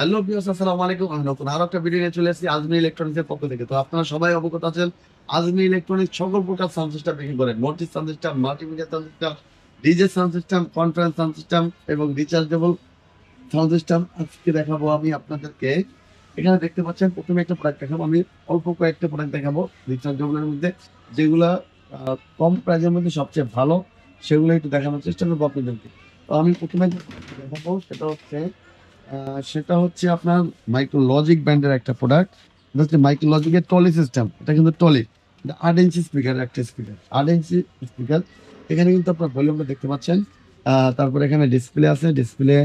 Hello বিয়স আসসালামু আলাইকুম। আমি নতুন আরও একটা ভিডিও নিয়ে চলে এসেছি, আজমি ইলেকট্রনিক্সের পক্ষ থেকে। তো আপনারা সবাই অবগত আছেন, আজমি ইলেকট্রনিক্স সকল প্রকার সাউন্ড সিস্টেম বিক্রি করেন motive sound system, multimedia sound system, DJ sound system conference sound system এবং রিচার্জেবল সাউন্ড সিস্টেম। আজকে দেখাবো আমি আপনাদেরকে। এখানে দেখতে পাচ্ছেন, প্রথমে একটা প্রোডাক্ট দেখাবো। আমি অল্প কয়েকটা প্রোডাক্ট দেখাবো রিচার্জেবলের মধ্যে। যেগুলা কম প্রাইজের মধ্যে সবচেয়ে ভালো, সেগুলো একটু দেখানোর চেষ্টা করব আপনাদেরকে। তো আমি প্রথমে দেখাবো, সেটা হচ্ছে সেটা হচ্ছে আপনার মাইক্রোলজিক ব্র্যান্ডের একটা প্রোডাক্ট এটা হচ্ছে মাইক্রোলজিকের টলি সিস্টেম এটা কিন্তু টলি আট ইঞ্চি স্পিকার একটা স্পিকার আট ইঞ্চি স্পিকার এখানে কিন্তু আপনার ভলিউমটা দেখতে পাচ্ছেন। তারপর এখানে ডিসপ্লে আছে। Display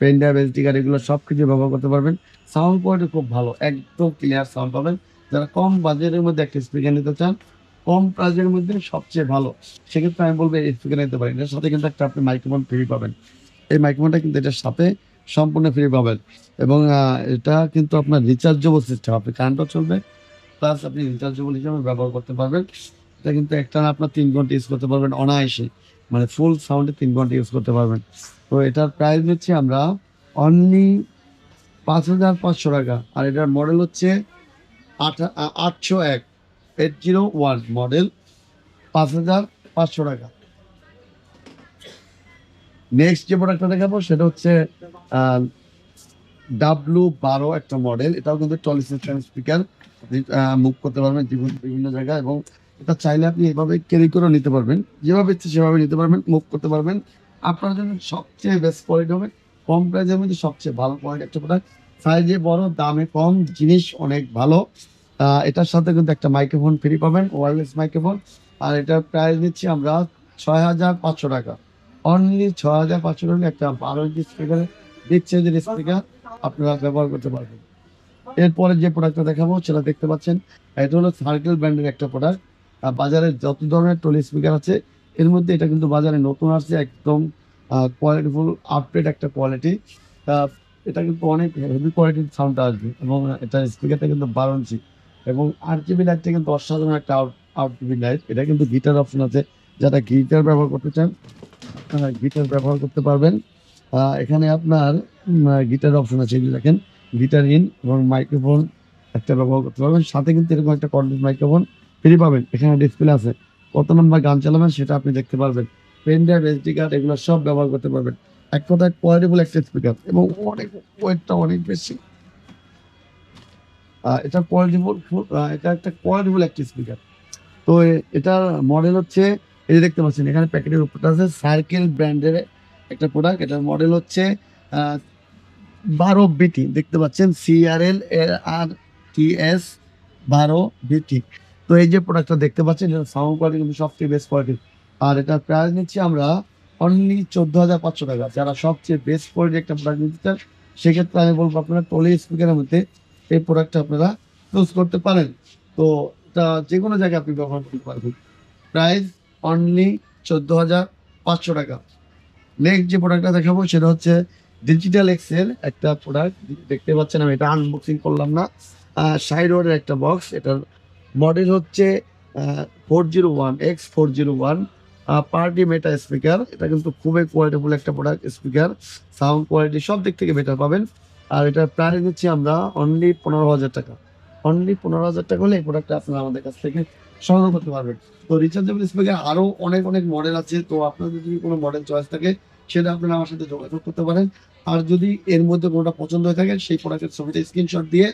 pen drive SD card এগুলো সব কিছু ব্যবহার করতে পারবেন। সাউন্ড কোয়ালিটি খুব ভালো। একদম ক্লিয়ার সাউন্ড পাবেন। যারা কম বাজেটের মধ্যে একটা স্পিকার নিতে চান, কম প্রাইজের মধ্যে সবচেয়ে ভালো। সেক্ষেত্রে আমি বলব এই স্পিকার নিতে পারেন। এর সাথে কিন্তু একটা আপনি মাইক্রোফোন ফ্রি পাবেন। এই মাইক্রোফোনটা কিন্তু এটার সাথে সম্পূর্ণ ফ্রি পাবেন এবং এটা কিন্তু আপনার রিচার্জেবল সিস্টেম আপনি কারেন্টও চলবে প্লাস আপনি রিচার্জেবল হিসাবে ব্যবহার করতে পারবেন। এটা কিন্তু একটা না আপনার তিন ঘণ্টা ইউজ করতে পারবেন অনায়াসে। মানে ফুল সাউন্ডে তিন ঘণ্টা ইউজ করতে পারবেন। তো এটার প্রাইস হচ্ছে আমরা অনলি পাঁচ হাজার পাঁচশো টাকা। আর এটার মডেল হচ্ছে আট আটশো এক। এইট জিরো ওয়ান মডেল পাঁচ হাজার পাঁচশো টাকা। নেক্সট যে প্রোডাক্টটা দেখাবো, সেটা হচ্ছে ডাব্লু বারো একটা মডেল এটাও কিন্তু টলি স্পিকার মুভ করতে পারবেন বিভিন্ন জায়গায় এবং এটা চাইলে আপনি এভাবে ক্যারি করে নিতে পারবেন। যেভাবে ইচ্ছে সেভাবে নিতে পারবেন মুভ করতে পারবেন। আপনার জন্য সবচেয়ে বেস্ট কোয়ালিটি হবে, কম প্রাইসের মধ্যে সবচেয়ে ভালো কোয়ালিটি একটা প্রোডাক্ট সাইজে বড়, দামে কম, জিনিস অনেক ভালো। এটার সাথে কিন্তু একটা মাইক্রোফোন ফ্রি পাবেন ওয়্যারলেস মাইক্রোফোন আর এটার প্রাইস নিচ্ছি আমরা ছয় হাজার পাঁচশো টাকা। অনলি ছয় হাজার পাঁচশো টাকা একটা বারো ইঞ্চি স্পিকার বিগ চেঞ্জের স্পিকার আপনারা ব্যবহার করতে পারবেন। এরপরে যে প্রোডাক্টটা দেখাবো, সেটা দেখতে পাচ্ছেন। এটা হলো সার্কেল ব্র্যান্ডের একটা প্রোডাক্ট বাজারে যত ধরনের টলি স্পিকার আছে, এর মধ্যে এটা কিন্তু বাজারে নতুন আসছে, একদম কোয়ালিটিফুল আপডেট একটা কোয়ালিটি এটা কিন্তু অনেক হেভি কোয়ালিটির সাউন্ড আসবে। এবং এটা স্পিকারটা কিন্তু বারো এবং আট জিবি লাইটটা কিন্তু অসাধারণ একটা আউট আউট জিবি লাইট এটা কিন্তু গিটার অপশন আছে। যারা গিটার ব্যবহার করতে চান গিটার ব্যবহার করতে পারবেন। এখানে আপনার গিটার অপশন আছে যে দেখেন গিটার ইন এবং মাইক্রোফোন একটা ব্যবহার করতে পারবেন। সাথে কিন্তু এরকম একটা কন্ডেন্স মাইক্রোফোন ফ্রি পাবেন। এখানে ডিসপ্লে আছে। কত নম্বর গান চালাবেন, সেটা আপনি দেখতে পারবেন। পেন ড্রাইভ এসডি কার্ড এগুলো সব ব্যবহার করতে পারবেন। এক কথায় কোয়ালিটিবল একটা স্পিকার এবং অনেক ওয়েটটা অনেক বেশি। এটা কোয়ালিটিবল এটা একটা কোয়ালিটিবল একটা স্পিকার তো এটার মডেল হচ্ছে, এই দেখতে পাচ্ছেন, এখানে প্যাকেটের উপরটা আছে সার্কেল ব্র্যান্ডের একটা প্রোডাক্ট এটার মডেল হচ্ছে বারো বিটি, দেখতে পাচ্ছেন? সিআরএল আর টি এস বারো বিটি। তো এই যে প্রোডাক্টটা দেখতে পাচ্ছেন এটা সাউন্ড কোয়ালিটি কিন্তু সবচেয়ে বেস্ট কোয়ালিটি আর এটার প্রাইস নিচ্ছি আমরা অনলি চোদ্দ হাজার পাঁচশো টাকা। যারা সবচেয়ে বেস্ট কোয়ালিটি একটা প্রোডাক্ট নিতে চান, সেক্ষেত্রে আমি বলব আপনারা টলি স্পিকারের মধ্যে এই প্রোডাক্টটা আপনারা ইউজ করতে পারেন। তো এটা যে কোনো জায়গায় আপনি ব্যবহার করতে পারবেন। প্রাইস অনলি চোদ্দ হাজার পাঁচশো টাকা। নেক্সট যে প্রোডাক্টটা দেখাবো সেটা হচ্ছে ডিজিটাল এক্সেল একটা প্রোডাক্ট দেখতে পাচ্ছেন আমি এটা আনবক্সিং করলাম না। সাইড ওয়ার্ডের একটা বক্স এটার মডেল হচ্ছে four zero one X four zero one party মেটা স্পিকার এটা কিন্তু খুবই কোয়ালিটিফুল একটা প্রোডাক্ট স্পিকার সাউন্ড কোয়ালিটি সব দিক থেকে বেটার পাবেন। আর এটার প্রাইস দিচ্ছি আমরা অনলি পনেরো হাজার টাকা। অনলি পনেরো হাজার টাকা হলে এই প্রোডাক্টটা আপনারা আমাদের কাছ থেকে সংগ্রহ করতে পারবেন। তো রিচার্জেবল স্পিকার আরও অনেক অনেক মডেল আছে। তো আপনাদের যদি কোনো মডেল চয়েস থাকে সেটা আপনারা আমার সাথে যোগাযোগ করতে পারেন। আর যদি এর মধ্যে কোনোটা পছন্দ হয়ে থাকে, সেই প্রোডাক্টের ছবিটা স্ক্রিনশট দিয়ে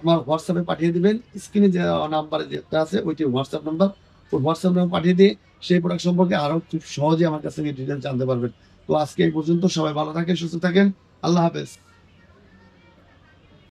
আমার হোয়াটসঅ্যাপে পাঠিয়ে দেবেন। স্ক্রিনে যে নাম্বারে যেটা আছে, ওইটি হোয়াটসঅ্যাপ নাম্বার ওই হোয়াটসঅ্যাপ নাম্বার পাঠিয়ে দিয়ে সেই প্রোডাক্ট সম্পর্কে আরও খুব সহজে আমার কাছ থেকে ডিটেল জানতে পারবেন। তো আজকে এই পর্যন্ত সবাই ভালো থাকেন, সুস্থ থাকেন। আল্লাহ হাফেজ।